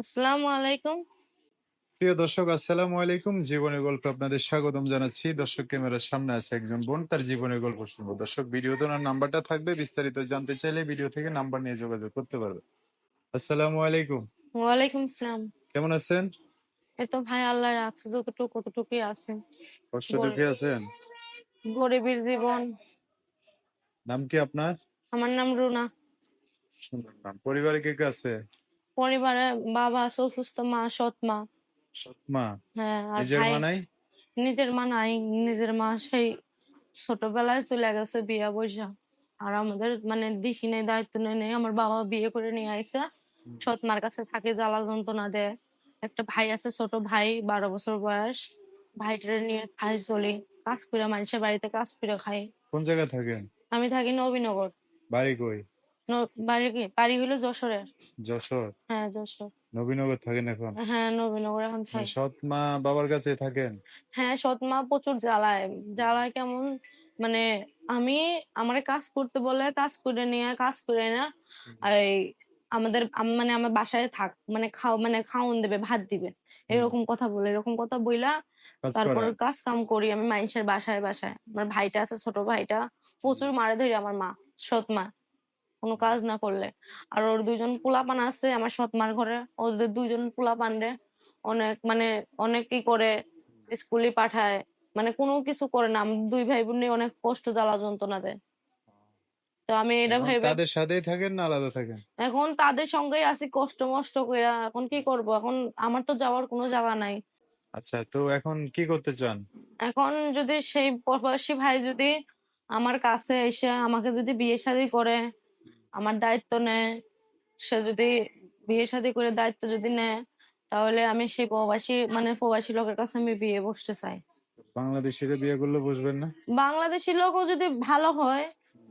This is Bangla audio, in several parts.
আসসালামু আলাইকুম। প্রিয় দর্শক আসসালামু আলাইকুম। জীবনের গল্পে আপনাদের স্বাগতম জানাচ্ছি। দর্শক ক্যামেরার সামনে আছে একজন বোন তার জীবনের গল্প শুনব। দর্শক ভিডিওতে ওনার নাম্বারটা থাকবে। বিস্তারিত জানতে চাইলে ভিডিও থেকে নাম্বার নিয়ে যোগাযোগ করতে পারবে আসসালামু আলাইকুম। ওয়ালাইকুম আসসালাম। কেমন আছেন? এই তো ভাই আল্লাহ রাখছে যতটুকু কতটুকুই আছে। কষ্ট দুঃখে আছেন? গরিবের জীবন। নাম কি আপনার? আমার নাম রুনা। সুন্দর নাম। পরিবারে কে কে আছে? পরিবারে বাবা আছে অসুস্থ মা। সৎ মা। হ্যাঁ আর নিজের ভাই মা নাই? নিজের মা নাই। নিজের মা সেই ছোটবেলায় চলে গেছে বিয়া বৈশা আর আমাদের মানে দেখি নেই দায়িত্ব নেই নেই। আমার বাবা বিয়ে করে নিয়ে আইসা। সৎ মার কাছে থাকে জ্বালা যন্ত্রণা দেয়। একটা ভাই আছে ছোট ভাই বারো বছর বয়স। ভাইটারে নিয়ে খাই চলি। কাজ করে মানুষের বাড়িতে কাজ করে খাই। কোন জায়গায় থাকেন? আমি থাকি নবীনগর। বাড়ি কই? ন- বাড়ি কি বাড়ি হলো যশোরে। যশোর? হ্যাঁ যশোর। নবীনগর থাকেন এখন? হ্যাঁ নবীনগর এখন থাকি। সৎ মা বাবার কাছে থাকেন? হ্যাঁ সৎ মা প্রচুর জ্বালায়। জ্বালায় কেমন? মানে আমি আমার কাজ করতে বলে কাজ করে নিয়ে কাজ করে না এই আমাদের আম- মানে আমার বাসায় থাক মানে খাও মানে খাওন দেবে ভাত দিবে। এরকম কথা বলে এরকম কথা বইলা কাজ তারপর কাজ কাম করি আমি মানুষের বাসায় বাসায়। আমার ভাইটা আছে ছোট ভাইটা প্রচুর মারে ধরি আমার মা সৎ মা। কোনো কাজ না করলে। আর ওর দুইজন পোলাপান আছে আমার সৎ মার ঘরে। ওদের দুইজন পোলাপান রে। অনেক মানে অনেক কি করে স্কুলে পাঠায়। মানে কোনো কিছু করে না। দুই ভাই বোন অনেক কষ্ট জ্বালা যন্ত্রণা দেয়। তো আমি এটা এখন ভেবে তাদের সাথেই থাকেন না আলাদা থাকেন? এখন তাদের সঙ্গেই আছি কষ্ট মষ্ট কইরা। এখন কি করব? এখন আমার তো যাওয়ার কোনো জায়গা নাই। আচ্ছা তো এখন কি করতে চান? এখন যদি সেই প্রবাসী ভাই যদি আমার কাছে এসে আমাকে যদি বিয়ে শাদী করে আমার দায়িত্ব নেয়। সে যদি বিয়ে শাদী করে দায়িত্ব যদি নেয় তাহলে আমি সেই প্রবাসী মানে প্রবাসী লোকের কাছে আমি বিয়ে বসতে চাই। বাংলাদেশিরা বিয়ে করলে বসবেন না? বাংলাদেশি লোকও যদি ভালো হয়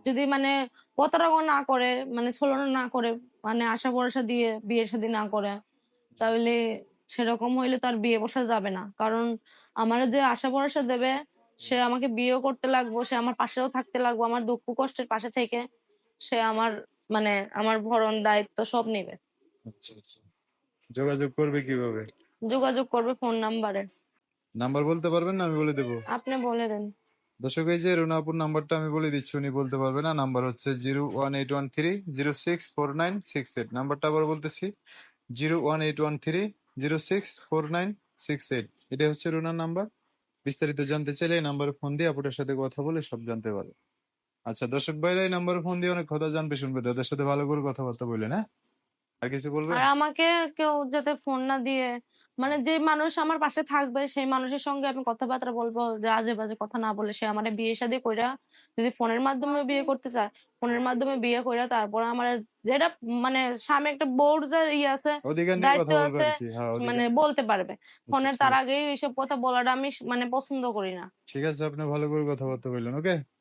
যদি মানে প্রতারণা না করে মানে ছলনা না করে মানে আশা ভরসা দিয়ে বিয়ে শাদী না করে তাহলে সেরকম হইলে তার বিয়ে বসা যাবে না। কারণ আমার যে আশা ভরসা দেবে সে আমাকে বিয়েও করতে লাগবো সে আমার পাশেও থাকতে লাগবো আমার দুঃখ কষ্টের পাশে থেকে। সে আমার মানে আমার ভরণ দায়িত্ব সব নেবে। আচ্ছা আচ্ছা। যোগাযোগ করবে কীভাবে? যোগাযোগ করবে ফোন নাম্বারে। নাম্বার বলতে পারবেন না? আমি বলে দেবো। আপনি বলে দেন। দর্শক এই যে রুনাপুর নাম্বারটা আমি বলে দিচ্ছি উনি বলতে পারবে না। নাম্বার হচ্ছে zero one eight one three zero six four nine six eight. নাম্বারটা আবার বলতেছি zero one eight one three zero six four nine six eight. এটা হচ্ছে রুনার নাম্বার। বিস্তারিত জানতে চাইলে এই নাম্বারে ফোন দিয়ে আপুটার সাথে কথা বলে সব জানতে পারে আচ্ছা দর্শক ভাইরা এই নাম্বারে ফোন দিয়ে অনেক কথা জানবে শুনবে। তাদের সাথে ভালো করে কথাবার্তা বললেন হ্যাঁ আর কিছু বলবে? আর আমাকে কেউ যাতে ফোন না দিয়ে মানে যে মানুষ আমার পাশে থাকবে সেই মানুষের সঙ্গে আমি কথাবার্তা বলব যে আজে বাজে কথা না বলে সে আমার বিয়ে শাদী কইরা যদি ফোনের মাধ্যমে বিয়ে করতে চায় ফোনের মাধ্যমে বিয়ে কইরা তারপর আমার যেটা মানে স্বামী একটা বোর্ড যার ইয়ে আছে দায়িত্ব আছে, হ্যাঁ মানে বলতে পারবে। আচ্ছা, ফোনের তার আছে। আগেই এইসব কথা বলাটা আমি মানে পছন্দ করি না। ঠিক আছে আপনি ভালো করে কথাবার্তা বললেন ওকে? আচ্ছা,